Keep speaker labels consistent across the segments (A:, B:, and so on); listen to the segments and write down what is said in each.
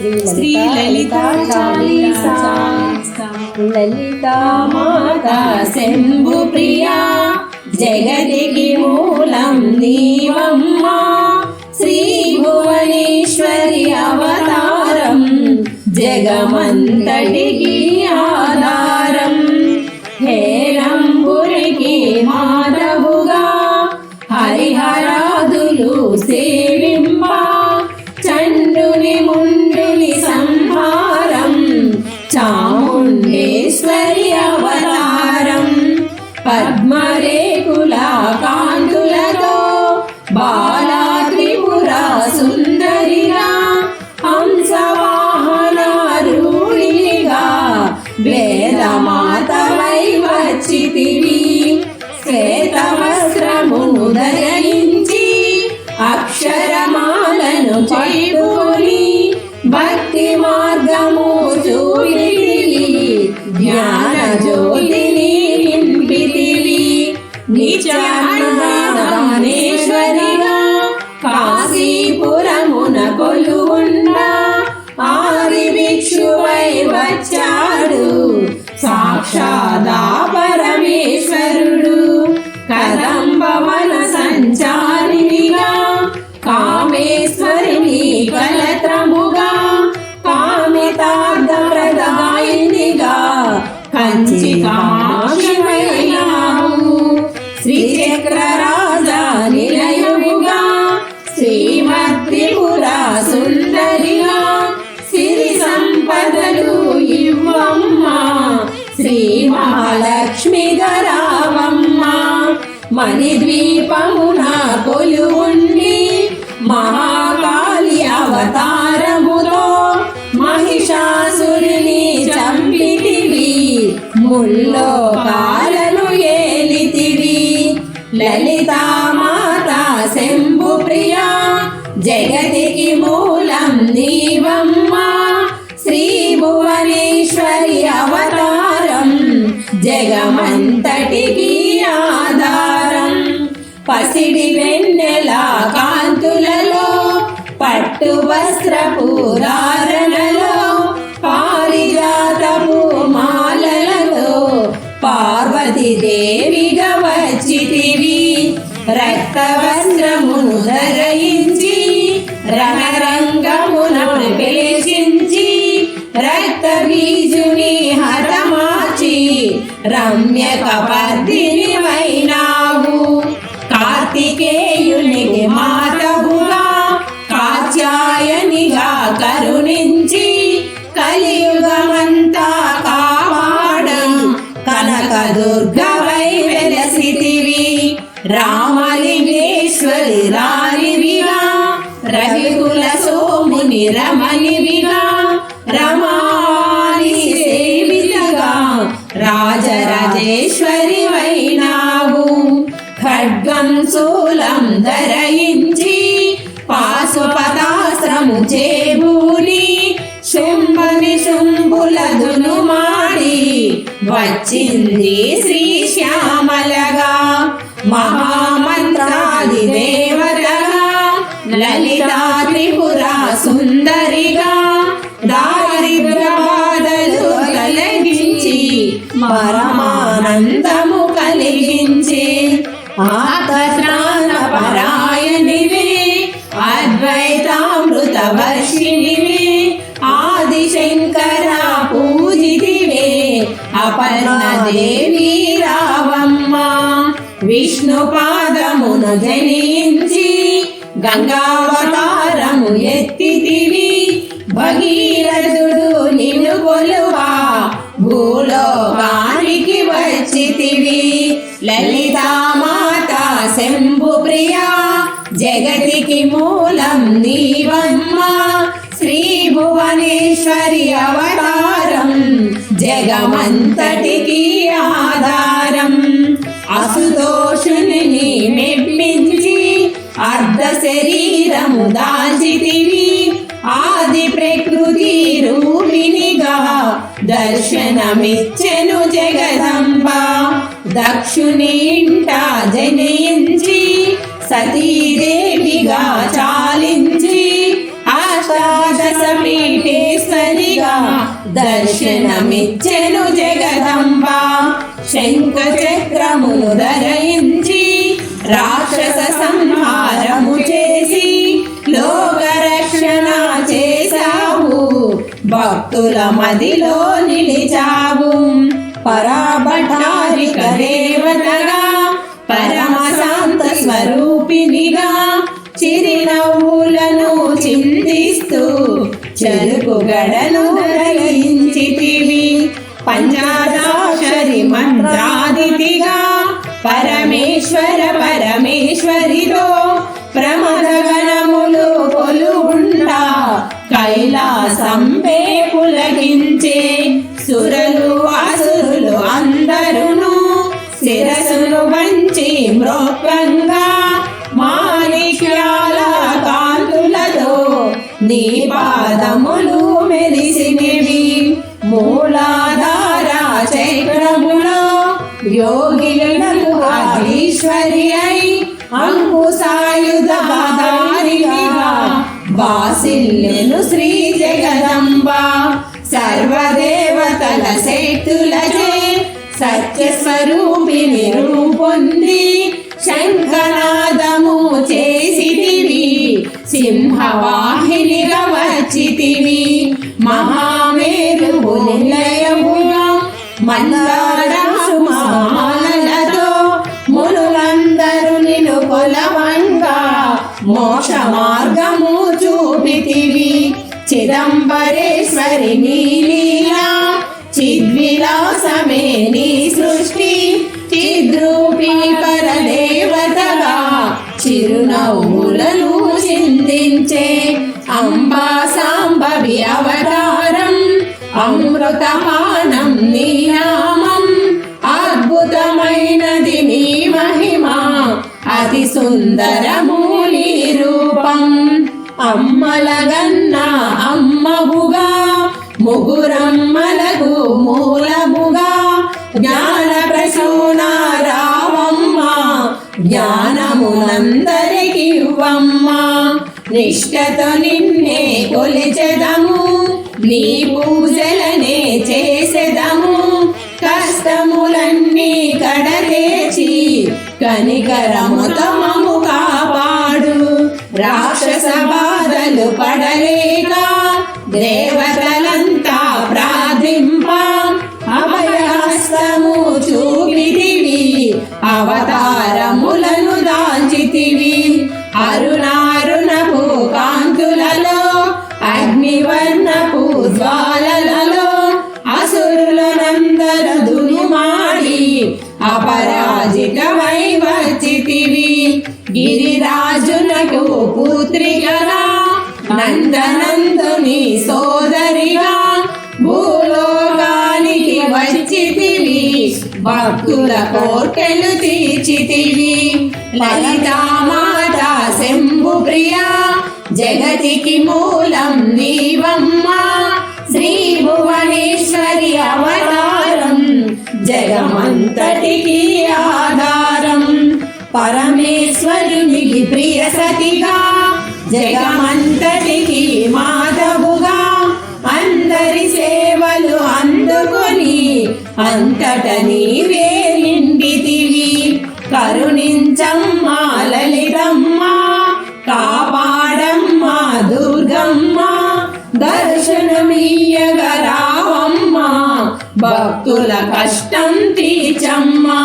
A: శ్రీ లలితా చాలీసా.
B: లలితా
A: మాతా శంభు ప్రియా. జగతికి మూలం నీవమ్మా. శ్రీ భువనేశ్వరి అవతారం జగమంతటికి జ్ఞాన త్రిపుర సుందరిగా సిరి సంపదలు ఇవ్వమ్మ. శ్రీ మహాలక్ష్మి గరావమ్మ. మణిద్వీపమున కొలువుండి మహాకాళి అవతారములో మహిషాసురుని చంపితివి. ముల్లో కాలను ఏలితివి. లలితామాత శంభు ప్రియా జగతికి మూలం నీవమ్మా. శ్రీ భువనేశ్వరి అవతారం జగమంతటికి ఆధారం. పసిడి వెన్నెల కాంతులలో పట్టు వస్త్రపు ధారణలో పారిజాతపు మాలలలో పార్వతీదేవిగా వచ్చితివి. రక్త ధర రక్త హతమాచి రమ్య కపర్దిని వైనావు. కార్తికేయునికి మాతవుగా కాత్యాయనిగా కరుణించి కలియుగమంతా కాపాడం. కనక దుర్గవై వెలసితివి రామలింగేశ్వరి రాలివిగా రవికుల సోముని రమణి రాజరాజేశ్వరి వైనావు. ఖడ్గం శూలం ధరయించి పాశుపతాశ్రము చేబూని. శుంభని శుంభులదును మాడి వచ్చింది శ్రీ శ్యామలగా. మహామంత్రాది దేవతగా లలితా త్రిపుర సుందరిగా దా పరమానందము కలిగించి ఆత్మజ్ఞాన పరాయణివి అద్వైతామృత వర్షిణివి ఆదిశంకర పూజితివే అపర్ణ దేవి రావమ్మ. విష్ణు పాదమును జనించి గంగావతారము ఎత్తితివి భగీరథుడు నిన్ను కొలువా శంభు ప్రియా జగతికి మూలం నీవమ్మ. శ్రీ భువనేశ్వరి అవతారం జగమంతటికి ఆధారం. అసుదోషుని మెప్పించి అర్ధ శరీరము దాచితివి ఆది ప్రకృతి రూపిణిగా దర్శనమిచ్చెను జగదంబా. దక్షుని ఇంట జనయించి సతీదేవిగా చాలించి అష్టాదశ దర్శనమిచ్చెను జగదంబ. శంఖ చక్రమును ధరించి రాక్షస సంహారము చేసి లోక రక్షణ చేశావు. భక్తుల మదిలో నిలిచావు. పరాభటారిక దేవతగా పరమ శాంత స్వరూపినిగా చిరినవ్వులను చింతిస్తూ చెరుకు గడను గ్రహించితివి పంచాదాక్షరి మంత్రాదితిగా పరమేశ్వర పరమేశ్వరిలో మృగంగా మాణిక్యాల కాంతులతో నీ పాదములు మెరిసినవి. మూలాధార చక్రములో యోగిలకు ఆదీశ్వరి అయి అంకుశాయుధారిగా వాసిల్లెను శ్రీ జగదంబ. సర్వదేవతల శక్తులచే సత్య రూపొంది శంఖనాదము చేసితివి. సింహవాహినిగా వచ్చితివి మహామేరు నిలయముగా మందారమాలతో మునులందరూ నిన్ను కొలవంగా మోక్ష మార్గము చూపితివి. చిదంబరేశ్వరి నీలీలా చిద్విలాసమే నీ సృష్టి చిద్రూపి పరదేవతగా చిరునవ్వులను చిందించే అంబా సాంబవి అవతారం అమృతమానం నీ నామం అద్భుతమైనది నీ మహిమ అతి సుందరము నీ రూపం. అమ్మలగన్న అమ్మవుగా ముగురమ్మలకు మూలముగా జ్ఞాన ప్రసూన రావమ్మ జ్ఞానమునందరికి ఇవ్వమ్మ. నిష్ఠతో నిన్నే కొలిచెదము నీ పూజలనే చేసెదము. కష్టములన్నీ కడలేచి కనికరముతో మము కాపాడు. రాక్షస బాధలు పడలేక దేవతలు అవతారములను దాల్చితివి అరుణారుణపు కాంతులలో అగ్నివర్ణపు జ్వాలలలో అసురులనందరు దునుమాడి అపరాజితమై వచ్చితివి గిరిరాజునకు పుత్రికగా నందనందుని సో భక్తుల కోర్కెలు తీర్చితివి లలితామాత శంభు ప్రియా జగతికి మూలం నీవమ్మ. శ్రీ భువనేశ్వరి అవతారం జగమంతటికి ఆధారం. పరమేశ్వరునికి ప్రియ సతిగా జగమంతటికి మాధవ అందరి సేవలు అందుకొని అంతట నీవే నిండితివి. కరుణించమ్మా లలితమ్మా కాపాడమ్మా దుర్గమ్మా దర్శనమీయగా భక్తుల కష్టం తీచమ్మా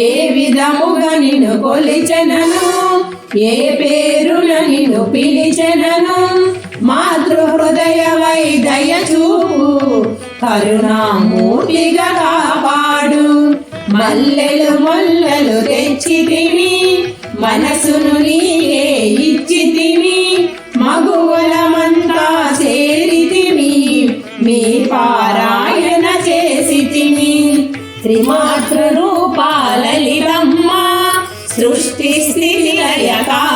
A: ఏ విధముగా నిన్ను కొలిచెనను ఏ పేరున నిన్ను పిలిచెనను చూపు కరుణామూర్తిగా కాపాడు. మల్లెలు మొల్లలు తెచ్చితివి మనసును నీకే ఇచ్చితివి మగువలమంతా చేరితివి మీ పారాయణ చేసి తిని. త్రిమాతృ రూపాలలిరమ్మ సృష్టి స్థితి లయకారినివి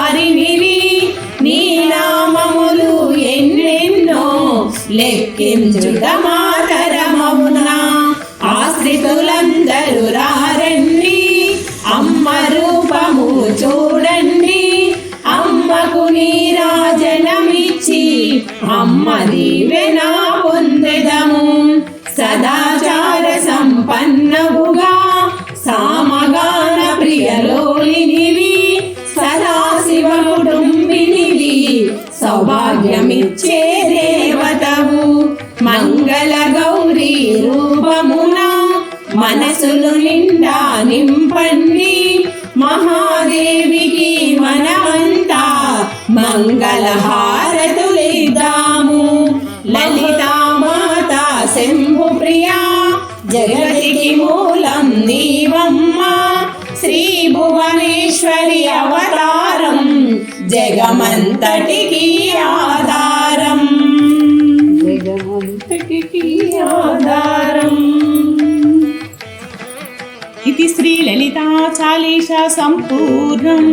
A: లెక్కించుట ఆశ్రితులందరూ రారండి అమ్మ రూపము చూడండి అమ్మకు నీరాజనమిచ్చి అమ్మ దీవెన పొందెదము. సదాచార సంపన్నవుగా సామగాన ప్రియలోలినివి సదాశివ కుటుంబినివి సౌభాగ్యమిచ్చే మంగళ గౌరీ రూపమున మనసులు నిండా నింపండి. మహాదేవికి మనమంతా మంగళ హారతులిద్దాము లలితా మాత శంభు ప్రియా జగతికి మూలం నీవమ్మ. శ్రీ భువనేశ్వరి అవతారం జగమంతటికి ఆధారం. योदारम्
C: इति श्रीललिता चालीसा सम्पूर्णम्